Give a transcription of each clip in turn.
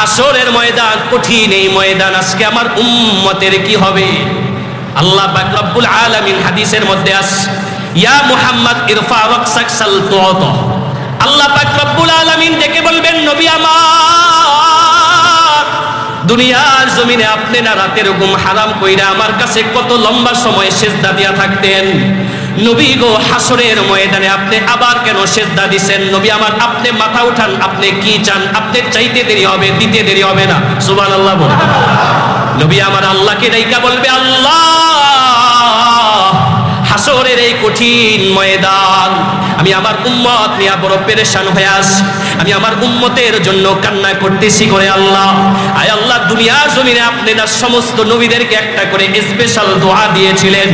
হাসরের ময়দান, কঠিন এই ময়দান, আজকে আমার উম্মতের কি হবে? আল্লাহ পাক রব্বুল আলামিন হাদিসের মধ্যে আস, ইয়া মুহাম্মদ ইরফা রক্সাক সাল আল্লাহ পাক রব্বুল আলামিন ডেকে বলবেন, নবী আমার দুনিয়ার জমিনে আপনি না রাতের ঘুম হারাম কইরা আমার কাছে কত লম্বা সময় সেজদা দিয়া থাকতেন? নবী গো হাসরের ময়দানে আপনি আবার কেন সেজদা দিছেন? নবী আমার, আপনি মাথা উঠান, আপনি কি চান? আপনি চাইতে দেরি হবে, দিতে দেরি হবে না। সুবহানাল্লাহ বলে নবী আমার আল্লাহকে ডাইকা বলবে, আল্লাহ হাসরের এই কঠিন ময়দান, আমি আমার উম্মত নিয়ে বড় পেরেশান হয়ে আস আমি আমার উম্মতের জন্য কান্না করতেছি করে আল্লাহ। আয় আল্লাহ, দুনিয়ার জমিনে আপনি না সমস্ত নবীদেরকে একটা করে স্পেশাল দোয়া দিয়েছিলেন।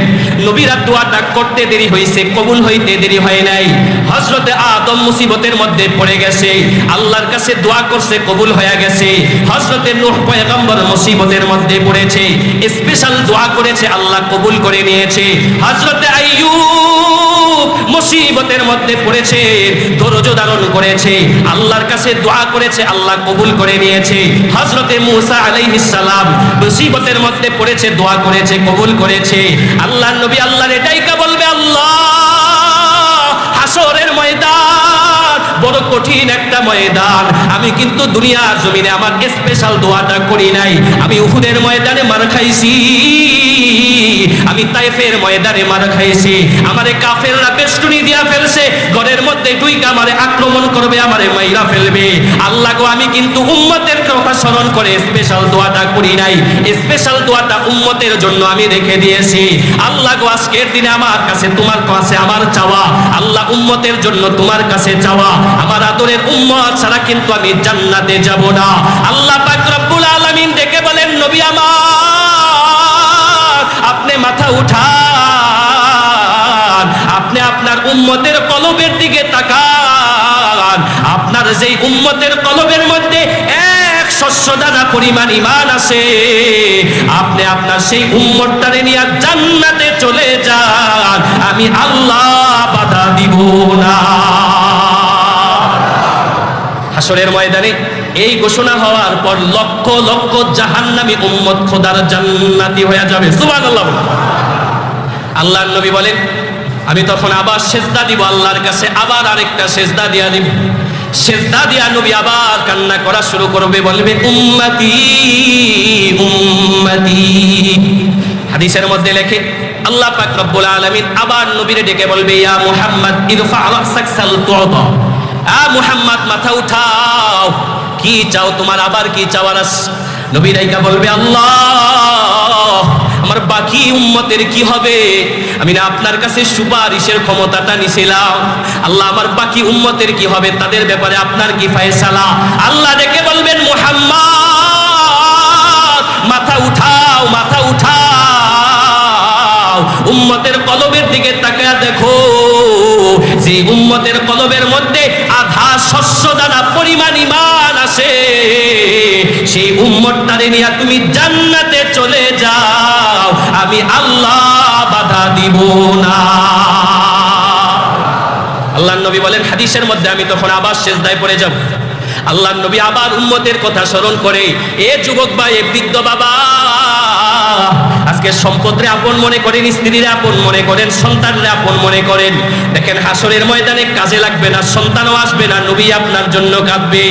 নবীরা দোয়াটা করতে দেরি হয়েছে, কবুল হইতে দেরি হয় নাই। হজরতে আদম মুসিবতের মধ্যে পড়ে গেছে। আল্লাহর কাছে দোয়া করছে, কবুল হয়ে গেছে। হজরতে নূহ পয়গম্বর মুসিবতের মধ্যে পড়েছে। স্পেশাল দোয়া করেছে, আল্লাহ কবুল করে নিয়েছে। হজরতে আইয়ুব মুসিবতের মধ্যে পড়েছে, ধৈর্য ধারণ করেছে, আল্লাহর কাছে দোয়া করেছে, আল্লাহ কবুল করে নিয়েছে। হজরতে মুসা আলাইহিস সালাম মুসিবতের মধ্যে পড়েছে, দোয়া করেছে, কবুল করেছে। আল্লাহ নবী আল্লাহর এটাই কা বলবে, আল্লাহ, হাসরের ময়দান, বড় কঠিন একটা ময়দান। আমি কিন্তু দুনিয়ার জমিনে আমার স্পেশাল দোয়াটা করি নাই। আমি উহুদের ময়দানে মার খাইছি। আমি তাইফের ময়দানে মার খাইছি। আমারে কাফেররা বেষ্টনী দিয়া ফেলছে। ঘরের মধ্যে ডুইকা আমারে আক্রমণ করবে, আমারে মাইরা ফেলবে। আল্লাহ গো, আমি কিন্তু উম্মতের কথা স্মরণ করে স্পেশাল দোয়াটা করি নাই। স্পেশাল দোয়াটা উম্মতের জন্য আমি রেখে দিয়েছি। আল্লাহ গো, আজকের দিনে আমার কাছে, তোমার কাছে আমার চাওয়া। আল্লাহ উম্মতের জন্য তোমার কাছে চাওয়া। আমার আদরের উম্মত ছাড়া কিন্তু আমি জান্নাতে যাব না। আল্লাহ পাক রব্বুল আলামিন ডেকে বলেন, নবী আমার মাথা উঠান। আপনি আপনার উম্মতের কলবের দিকে তাকান। আপনার যেই উম্মতের কলবের মধ্যে এক শস্য দানা পরিমাণ ইমান আছে, আপনি আপনার সেই উম্মতটারে নিয়ে জান্নাতে চলে যান। আমি আল্লাহ বাধা দিব না। হাসরের ময়দানে এই ঘোষণা হওয়ার পর লক্ষ লক্ষ জাহান্নামী উম্মত খোদার জান্নাতি হয়ে যাবে। সুবহানাল্লাহ আল্লাহর নবী বলেন, আমি তখন আবার সেজদা দিব আল্লাহর কাছে, আবার আরেকটা সেজদা দিয়া দিব। সেজদা দিয়া নবী আবার কান্না করা শুরু করবে, বলবে, উম্মতি উম্মতি। হাদিসের মধ্যে লেখে, আল্লাহ পাক রব্বুল আলামিন আবার নবীরে ডেকে বলবে, ইয়া মুহাম্মদ ইরফা রাসাক সাল তুতা। আ মুহাম্মদ, মাথা উঠাও। কি চাও তোমার? আবার কি চাওয়ার আছে নবী রাইকা বলবে, আল্লাহ, আমার বাকি উম্মতের কি হবে? আমি না আপনার কাছে সুপারিশের ক্ষমতাটা নিছিলাম। আল্লাহ, আমার বাকি উম্মতের কি হবে? তাদের ব্যাপারে আপনার কি ফয়সালা? আল্লাহ ডেকে বলবেন, মুহাম্মদ, মাথা উঠাও মাথা উঠাও। উম্মতের কলবের দিকে তাকায় দেখো। যে উম্মতের কলবের নিয়ে তুমি জান্নাতে চলে যাও, আমি আল্লাহ বাধা দিব না। আল্লাহ নবী বলেন, হাদিসের মধ্যে আমি তখন আবার শেষদায় পড়ে যাব। আল্লাহ নবী আবার উম্মতের কথা স্মরণ করে, এ যুবক বা এ বৃদ্ধ বাবা আজকে সম্পদরে আপন মনে করেন, স্ত্রীরা আপন মনে করেন, সন্তানরা আপন মনে করেন। দেখেন, হাসরের ময়দানে কাজে লাগবে না, সন্তানও আসবে না, নবী আপনার জন্য কাঁদবে।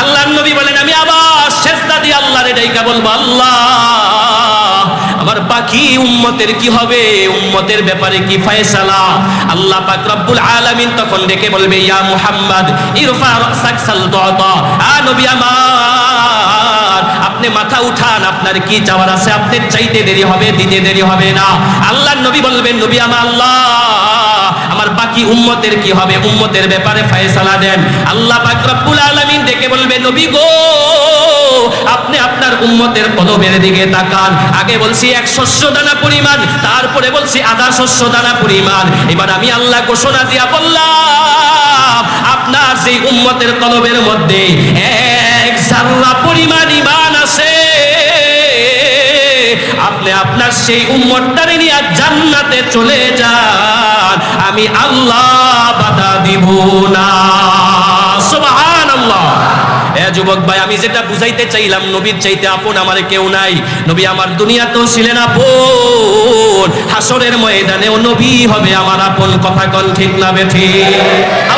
আল্লাহ নবী বলেন, আমি আবার শেষদা দিয়ে আল্লাহরে ডাইকা বলব, আল্লাহ, আমার বাকি উম্মতের কি হবে? উম্মতের ব্যাপারে কি ফয়সালা? আল্লাহ পাক রব্বুল আলামিন তখন ডেকে বলবে, ইয়া মুহাম্মদ, ইরফা রাসাক সাল আ নবী আপনি মাথা উঠান, আপনার কি চাওয়ার আছে? আপনি চাইতে দেরি হবে, দিতে দেরি হবে না। আল্লাহর নবী বলবেন, নবী আমার আল্লাহ, আমার বাকি উম্মতের কি হবে? উম্মতের ব্যাপারে ফয়সালা দেন। আল্লাহ পাক রব্বুল আলামিন ডেকে বলবে নবী গো, আপনি আপনার উম্মতের কলবের দিকে তাকান। আগে বলছি এক শস্য দানা পরিমাণ, তারপরে বলছি আধা শস্য দানা পরিমাণ। এবার আমি আল্লাহ ঘোষণা দিয়া বললাম, আপনার সেই উম্মতের কলবের মধ্যে এক জাররা পরিমাণ ইমান আছে। আপনি আপনার সেই উম্মতটারে নিয়ে জান্নাতে চলে যান। আমি আল্লাহ বাধা দিব না। সুবহানাল্লাহ। যুবক ভাই, আমি যেটা বুঝাইতে চাইলাম, নবীর চাইতে আপন আমার কেউ নাই। নবী আমার দুনিয়াতেও ছিলেন আপন। হাসরের ময়দানেও নবী হবে আমার আপন। কথা কন ঠিক না বেঠি?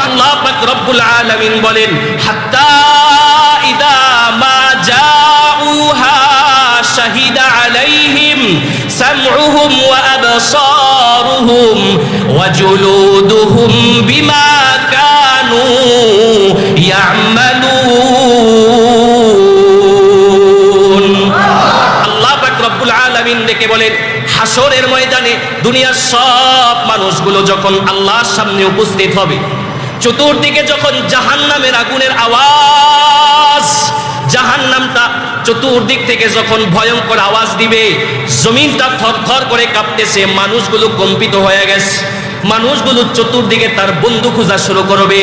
আল্লাহ পাক রব্বুল আলামিন বলেন, হাত্তা ইদা মা জাউহা আবসারুহুম ওয়া জুলুদুহুম বিমা কানু ইয়ামালুন আল্লাহ পাক রব্বুল আলামিন ডেকে বলেন হাসরের ময়দানে দুনিয়ার সব মানুষগুলো যখন আল্লাহর সামনে উপস্থিত হবে, চতুর্দিকে যখন জাহান্নামের আগুনের আওয়াজ, জাহান্নামটা চতুর্দিক থেকে যখন ভয়ঙ্কর আওয়াজ দিবে জমিনটা থরথর করে কাঁপতেছে মানুষগুলো কম্পিত হয়ে গেছে। মানুষগুলো চতুর্দিকে তার বন্ধু খোঁজা শুরু করবে।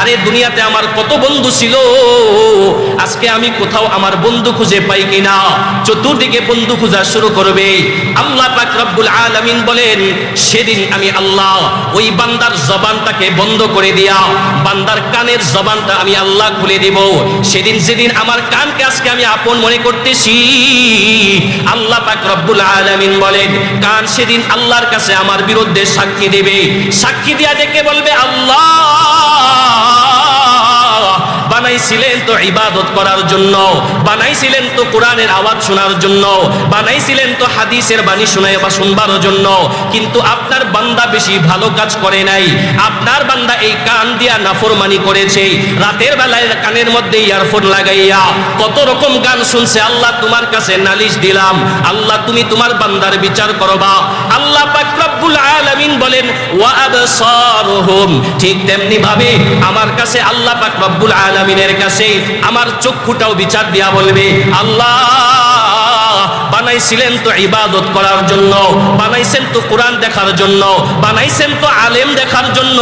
আরে, দুনিয়াতে আমার কত বন্ধু ছিল? আজকে আমি কোথাও আমার বন্ধু খুঁজে পাই কিনা? চতুর্দিকে বন্ধু খোঁজা শুরু করবে। আল্লাহ পাক রব্বুল আলামিন বলেন, সেদিন আমি আল্লাহ ওই বান্দার জবানটাকে বন্ধ করে দিয়া, বান্দার কানের জবানটা আমি আল্লাহ খুলে দিব। সেদিন যেদিন আমার কানকে আজকে আমি আপন মনে করতেছি। আল্লাহ পাক রব্বুল আলামিন বলেন, কান সেদিন আল্লাহর কাছে আমার বিরুদ্ধে সাক্ষী দেবে। সাক্ষী দিয়া ডেকে বলবে, আল্লাহ, বানাইছিলেন তো ইবাদত করার জন্য, বানাইছিলেন তো কোরআনের আওয়াজ শোনার জন্য, বানাইছিলেন তো হাদিসের বাণী বা শুনবার জন্য, কিন্তু আপনার বান্দা বেশি ভালো কাজ করে নাই। আপনার বান্দা এই কান দিয়া নাফরমানি করেছে, রাতের বেলায় কানের মধ্যে ইয়ারফোন লাগাইয়া কত রকম গান শুনছে, আল্লাহ তোমার কাছে নালিশ দিলাম, আল্লাহ তুমি তোমার বান্দার বিচার করবা, আল্লাহ বলেন, ওয়া ঠিক তেমনি ভাবে আমার কাছে আল্লাহ রব্বুল আলামিনের কাছে আমার চক্ষুটাও বিচার দিয়া বলবে, আল্লাহ বানাইছিলেন তো ইবাদত করার জন্য, বানাইছেন তো কোরআন দেখার জন্য, বানাইছেন তো আলেম দেখার জন্য।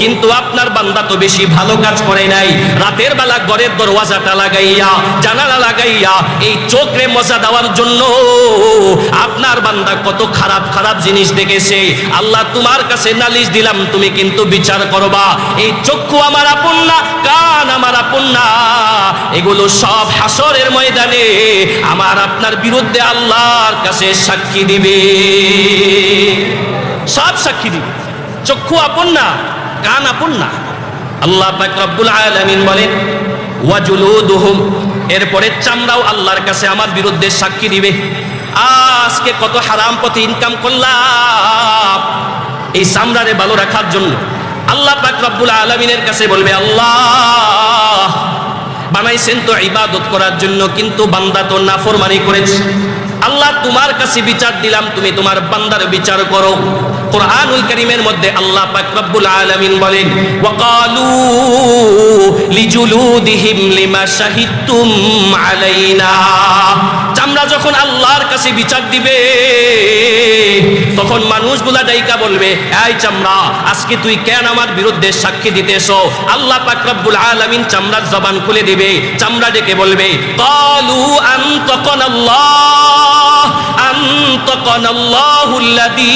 কিন্তু আপনার বান্দা তো বেশি ভালো কাজ করে নাই। রাতের বেলা ঘরের দরওয়াজাটা লাগাইয়া, জানালা লাগাইয়া, এই চোখরে মজা দেওয়ার জন্য। আপনার বান্দা কত খারাপ খারাপ জিনিস দেখেছে। আল্লাহ তোমার কাছে নালিশ দিলাম, তুমি কিন্তু বিচার করবা। এই চক্ষু আমার আপন না, কান আমার আপন না। এগুলো সব হাসরের ময়দানে আমার আপনার বিরুদ্ধে আল্লাহর কাছে সাক্ষী দিবে। সব সাক্ষী দিবে। চক্ষু আপন না, কান আপন না। আল্লাহ রব্বুল আলামিন বলেন, ওয়াজুলুদুহুম এরপরে চামড়াও আল্লাহর কাছে আমার বিরুদ্ধে সাক্ষী দিবে। আজকে কত হারাম পথে ইনকাম করলাম এই চামড়ারে ভালো রাখার জন্য। আল্লাহ পাক রব্বুল আলামিনের কাছে বলবে, আল্লাহ বানাইছেন তো ইবাদত করার জন্য, কিন্তু বান্দা তো নাফরমানি করেছে। আল্লাহ তোমার কাছে বিচার দিলাম, তুমি তোমার বান্দার বিচার করো। কোরআনুল কারীমের মধ্যে আল্লাহ পাক রব্বুল আলামিন বলেন, ওয়াকালু লিজুলুদিহিম লিমা শাহিদতুম আলাইনা। চামড়া যখন আল্লাহর কাছে বিচার দিবে তখন মানুষগুলা ডাইকা বলবে, এই চামড়া, আজকে তুই কেন আমার বিরুদ্ধে সাক্ষী দিতেছ আল্লাহ পাক রব্বুল আলামিন চামড়ার জবান খুলে দিবে, চামড়া ডেকে বলবে, কালু আল্লাহ আল্লাহুল্লাযী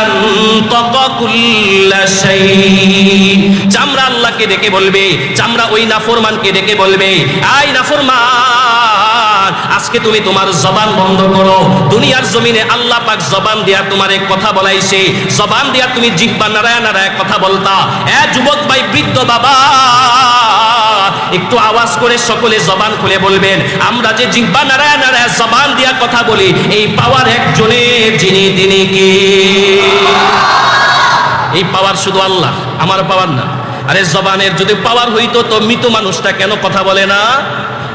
আনতাকা কুল্লা শাই চামড়া আল্লাহকে ডেকে বলবে, চামড়া ওই নাফরমানকে ডেকে বলবে আই নাফরমান আজকে তুমি তোমার জবান বন্ধ করো। দুনিয়ার জমিনে আল্লাহ পাক জবান দিয়া তোমার কথা বলাইছে। জবান দিয়া তুমি জিহ্বা নারায় নারায় কথা বলতা। এ যুবক ভাই, বৃদ্ধ বাবা, একটু আওয়াজ করে সকলে জবান খুলে বলবেন, আমরা যে জিহ্বা নারায় নারায় জবান দিয়া কথা বলি, এই পাওয়ার একজনের যিনি তিনি কি? এই পাওয়ার শুধু আল্লাহ, আমার পাওয়ার না। আরে জবানের যদি পাওয়ার হইতো তো মৃত মানুষটা কেন কথা বলে না?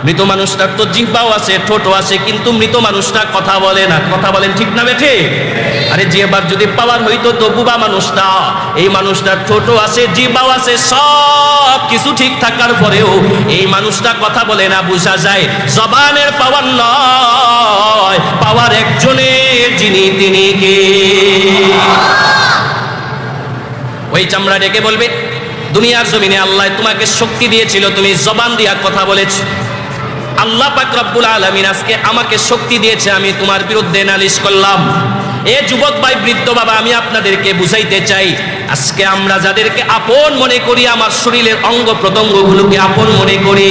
মৃত মানুষটার তো জিহ্বাও আছে, ঠোঁটও আছে, কিন্তু মৃত মানুষটা কথা বলে না। কথা বলেন ঠিক না বেঠে? আরে জিহ্বার যদি পাওয়ার হইতো তো বুবা মানুষটা, এই মানুষটার ঠোঁটও আছে, জিহ্বাও আছে, সব কিছু ঠিক থাকার পরেও এই মানুষটা কথা বলে না, বোঝা যায় জবানের পাওয়ার নয়, পাওয়ার একজনের যিনি তিনি কে? ওই চামড়া ডেকে বলবে, দুনিয়ার জমিনে আল্লাহ তোমাকে শক্তি দিয়েছিল, তুমি জবান দিয়া কথা বলেছ। আল্লাহ পাক রব্বুল আলামিন আজকে আমাকে শক্তি দিয়েছে, আমি তোমার বিরুদ্ধে নালিশ করলাম। এ যুবক ভাই, বৃদ্ধ বাবা, আমি আপনাদেরকে বুঝাইতে চাই, আজকে আমরা যাদেরকে আপন মনে করি, আমার শরীরের অঙ্গ প্রত্যঙ্গগুলোকে আপন মনে করি,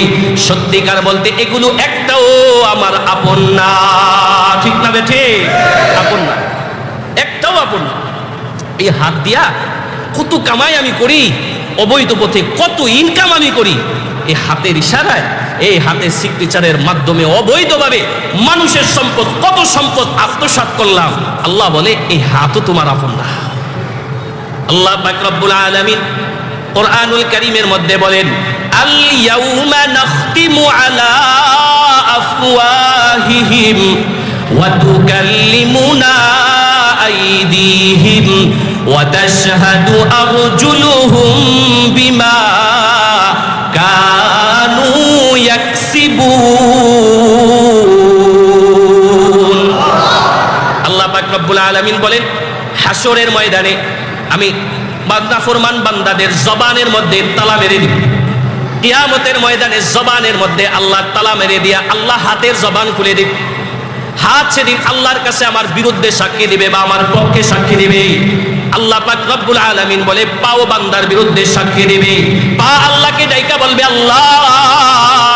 সত্যিকার বলতে এগুলো একটাও আমার আপন না। ঠিক না বেঠে আপন না। একটাও আপন না। এই হাত দিয়া কত কামাই আমি করি, অবৈধ পথে কত ইনকাম আমি করি, এই হাতের ইশারায় এই হাতের সিগনেচারের মাধ্যমে অবৈধভাবে মানুষের সম্পদ, কত সম্পদ আত্মসাৎ করলাম? আল্লাহ বলে, এই হাতও তোমার আপন না। আল্লাহ পাক রব্বুল আলামিন কোরআনুল কারীমের মধ্যে বলেন আল ইয়াউমা নাখতিমু আলা আফওয়াহিহিম ওয়া তুকাল্লিমুনা আইদিহিম ওয়া তাশহাদু আরজুলুহুম বিমা আল্লাহ রব্বুল বলেন হাসরের ময়দানে আমি বান্দা বান্দাদের জবানের মধ্যে তালা মেরে দিব। ময়দানে জবানের মধ্যে আল্লাহ তালা মেরে দিয়া আল্লাহ হাতের জবান খুলে দিব। হাত সেদিন আল্লাহর কাছে আমার বিরুদ্ধে সাক্ষী দিবে বা আমার পক্ষে সাক্ষী দিবে। আল্লাহ পাক রব্বুল আলামিন বলে, পাও বান্দার বিরুদ্ধে সাক্ষী দিবে। পা আল্লাহকে ডাইকা বলবে, আল্লাহ!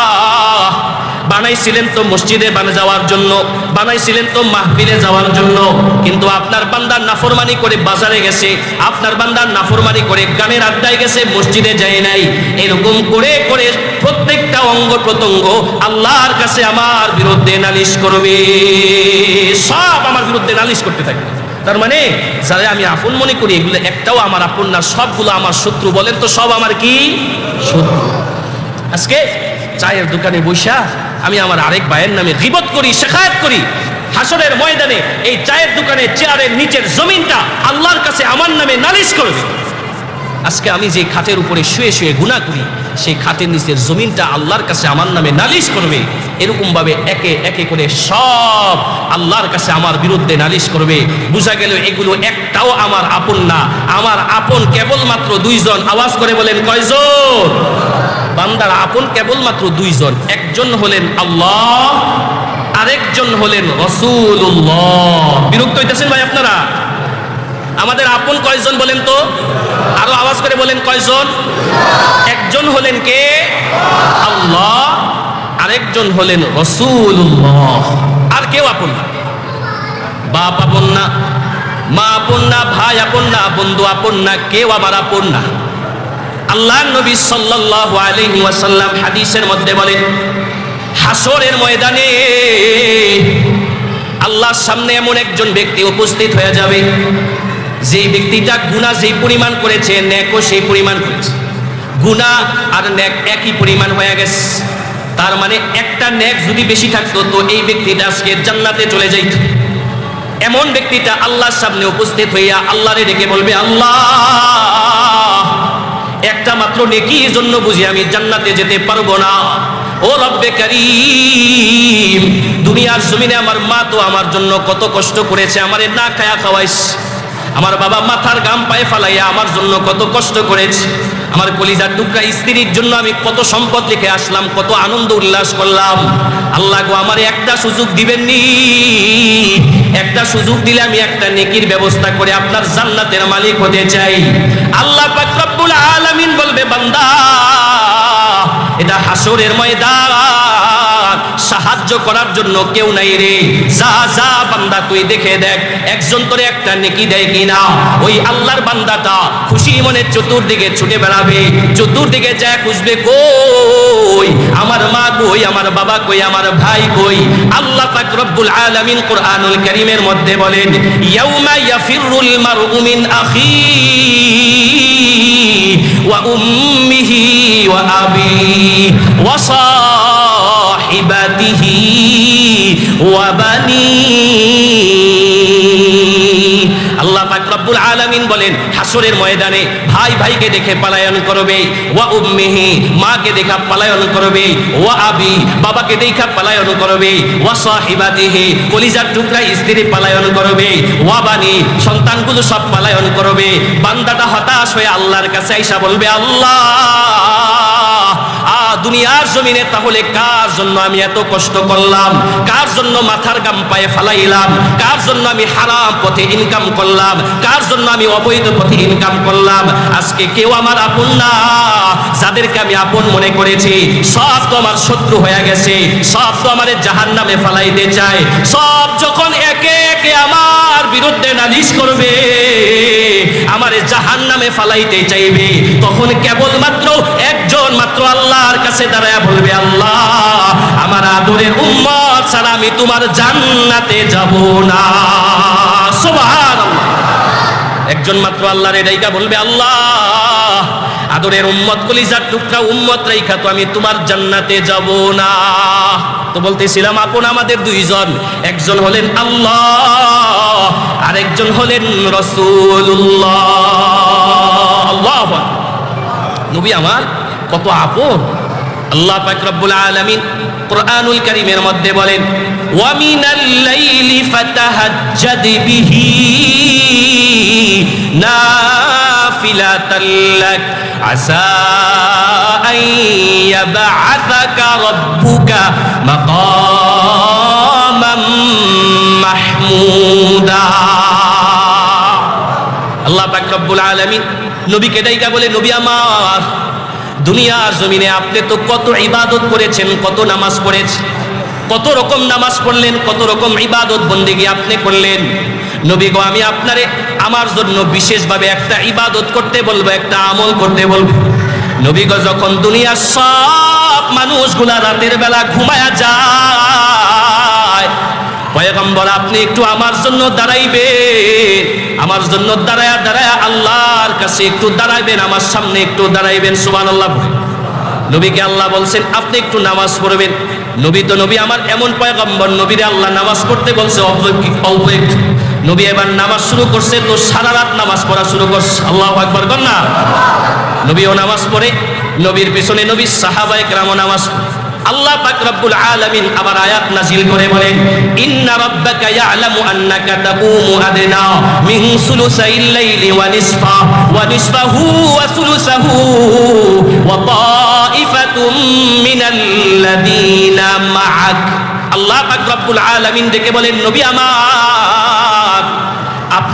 বানাইছিলেন তো মসজিদে বানা যাওয়ার জন্য, বানাইছিলেন তো মাহফিলে যাওয়ার জন্য। কিন্তু আপনার বান্দার নাফরমানি করে বাজারে গেছে, আপনার বান্দার নাফরমানি করে গানের আড্ডায় গেছে, মসজিদে যায় নাই। এরকম করে করে প্রত্যেকটা অঙ্গ প্রত্যঙ্গ আল্লাহর কাছে আমার বিরুদ্ধে নালিশ করবে। সব আমার বিরুদ্ধে নালিশ করতে থাকবে তার মানে যারা আমি আপন মনে করি, এগুলো একটাও আমার আপন না, সবগুলো আমার শত্রু। বলেন তো সব আমার কি? শত্রু। আজকে চায়ের দোকানে বৈশা আমি আমার আরেক ভাইয়ের নামে গিবত করি, শেখায়ত করি। হাসরের ময়দানে এই চায়ের দোকানে, চেয়ারের নিচের জমিনটা আল্লাহর কাছে আমার নামে নালিশ করবে আজকে আমি যে খাটের উপরে শুয়ে শুয়ে গুণা করি, সেই খাটের নিচের জমিনটা আল্লাহর কাছে আমার নামে নালিশ করবে। এরকম ভাবে একে একে করে সব আল্লাহর কাছে আমার বিরুদ্ধে নালিশ করবে। বোঝা গেল এগুলো একটাও আমার আপন না। আমার আপন কেবলমাত্র দুইজন। আওয়াজ করে বলেন, কয়জন? বান্দার আপন কেবলমাত্র দুইজন। একজন হলেন আল্লাহ, আরেকজন হলেন রসুল্লাহ বিরক্ত হইতেছেন ভাই আপনারা? আমাদের আপন কয়জন বলেন তো? আরও আওয়াজ করে বলেন কয়জন? একজন হলেন কে? আল্লাহ, আরেকজন হলেন রসুল্লাহ আর কেউ আপন না। বাপ আপন না, মা আপন না, ভাই আপন না, বন্ধু আপন না, কেউ আমার আপন না। আল্লাহ নবী সাল্লাল্লাহু আলাইহি ওয়াসাল্লাম হাদিসের মধ্যে বলেন হাসরের ময়দানে আল্লাহর সামনে এমন একজন ব্যক্তি উপস্থিত হয়ে যাবে যে ব্যক্তিটা গুনাহ যেই পরিমাণ করেছে, ন্যাকও সেই পরিমাণ করেছে। গুনাহ আর ন্যাক একই পরিমাণ হয়ে গেছে। তার মানে একটা ন্যাক যদি বেশি থাকতো, তো এই ব্যক্তিটা আজকে জান্নাতে চলে যাইত। এমন ব্যক্তিটা আল্লাহর সামনে উপস্থিত হইয়া আল্লাহরে ডেকে বলবে, আল্লাহ! মাত্র নেকির জন্য বুঝি আমি জান্নাতে যেতে পারব না। ও রব্বে করিম, দুনিয়ার জমিনে আমার মা তো আমার জন্য কত কষ্ট করেছে, আমারে না খায়া খাওয়াইস। আমার বাবা মাথার গাম পায়ে ফালাইয়া আমার জন্য কত কষ্ট করেছে। আমার কলিজার টুকরা স্ত্রীর জন্য আমি কত সম্পদ লিখে আসলাম, কত আনন্দ উল্লাস করলাম। আল্লাহ গো, আমার একটা সুযোগ দিবেননি? একটা সুযোগ দিলে আমি একটা নেকির ব্যবস্থা করে আপনার জান্নাতের মালিক হতে চাই। আল্লাহ পাক রব্বুল আলামিন হাসরের ময়দান সাহায্য করার জন্য কেউ নাই রে। যা যা বান্দা তুই দেখে দেখ, একজন তোরে একটা নেকি দেয় কিনা। ওই আল্লাহর বান্দাটা খুশি মনে চতুর্দিকে ছুটে বেড়াবে। চতুর্দিকে যায় খুঁজবে কই? আমার মা কই? আমার বাবা কই? আমার ভাই কই? আল্লাহ পাক রব্বুল আলামিন কোরআনুল কারীমের মধ্যে বলেন, ইয়াউমা ইয়াফিরুল মারউ মিন আখি ওয়া উম্মিহি ওয়া আবি ওয়া রব্বুল আলামিন বলেন, হাসরের ময়দানে ভাই ভাইকে দেখে পালায়ন করবে, ওয়া উম্মিহি, মাকে দেখা পালায়ন করবে, ওয়া আবি, বাবাকে দেখা পালায়ন করবে, ওয়া সাহিবাতিহি, কলিজার টুকরা স্ত্রী পালায়ন করবে, ওয়া বানি, সন্তানগুলো সব পালায়ন করবে। বান্দাটা হতাশ হয়ে আল্লাহর কাছে আইসা বলবে, আল্লাহ! দুনিয়ার জমিনে, তাহলে কার জন্য আমি এত কষ্ট করলাম? কার জন্য মাথার গাম পায়ে ফালাইলাম? কার জন্য আমি হারাম পথে ইনকাম করলাম? কার জন্য আমি অবৈধ পথে ইনকাম করলাম? আজকে কেউ আমার আপন না। যাদেরকে আমি আপন মনে করেছি, সব তো আমার শত্রু হয়ে গেছে। সব তো আমার জাহান নামে ফালাইতে চায়। সব যখন একে একে আমার বিরুদ্ধে নালিশ করবে, আমার জাহান নামে ফালাইতে চাইবে, তখন কেবলমাত্র একজন মাত্র আল্লাহর কাছে দাঁড়ায় বলবে, আল্লাহ, আমার আদরের উম্মত ছাড়া আমি তোমার জান্নাতে যাব না। সুবহানাল্লাহ। একজন মাত্র আল্লাহর এটাইকা বলবে, আল্লাহ, আদরের উম্মত কলিজার টুকরা উম্মত রাইখা তো আমি তোমার জান্নাতে যাব না। তো বলতেছিলাম, আপন আমাদের দুইজন, একজন হলেন আল্লাহ আর একজন হলেন রসুল্লাহ আল্লাহ নবী আমার কত আপন। আল্লাহ পাক রব্বুল আলামিন কোরআনুল কারীমের মধ্যে বলেন আল্লাহ পাক রব্বুল আলামিন নবীকে ডাইকা বলে, নবী আমার দুনিয়ার জমিনে আপনি তো কত ইবাদত করেছেন, কত নামাজ পড়েছেন, কত রকম নামাজ পড়লেন, কত রকম ইবাদত বন্দেগি আপনি করলেন। নবী গো, আমি আপনারে আমার জন্য বিশেষভাবে একটা ইবাদত করতে বলব, একটা আমল করতে বলব। নবী গো, যখন দুনিয়ার সব মানুষগুলা রাতের বেলা ঘুমায়া যায় পয়গম্বর, আপনি একটু আমার জন্য দাঁড়াইবেন। আমার জন্য দাঁড়ায়া দাঁড়ায়া আল্লাহর কাছে একটু দাঁড়াইবেন, আমার সামনে একটু দাঁড়াইবেন সুবান আল্লাহ নবীকে আল্লাহ বলছেন, আপনি একটু নামাজ পড়বেন। নবী তো নবী, আমার এমন পয়গম্বর, নবীরে আল্লাহ নামাজ পড়তে বলছে, অল্প একটু নবী এবার নামাজ শুরু করছে, তো সারা রাত নামাজ পড়া শুরু করছে। আল্লাহ একবার কর না? নবীও নামাজ পড়ে, নবীর পিছনে নবী সাহাবায়ে কেরামও নামাজ পড়ে। আল্লাহ পাক রব্বুল আলামিন আবার আয়াত নাজিল করে বলেন, ইন্না রাব্বাকা ইয়ালামু আন্নাকা তাকুমু আদনা মিন সুলুসাইল লাইলি ওয়া নিসফা ওয়া নিসফাহু ওয়া সুলুসাহু ওয়া তাইফাতুম মিনাল্লাযীনা মাআক আল্লাহ পাক রব্বুল আলামিন ডেকে বলেন, নবী আমার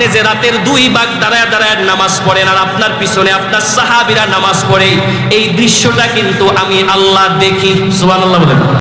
আপনি যে রাতের দুই ভাগ দাঁড়ায় দাঁড়ায় নামাজ পড়েন, আর আপনার পিছনে আপনার সাহাবিরা নামাজ পড়ে। এই দৃশ্যটা কিন্তু আমি আল্লাহ দেখি। সুবহানাল্লাহ বলেন।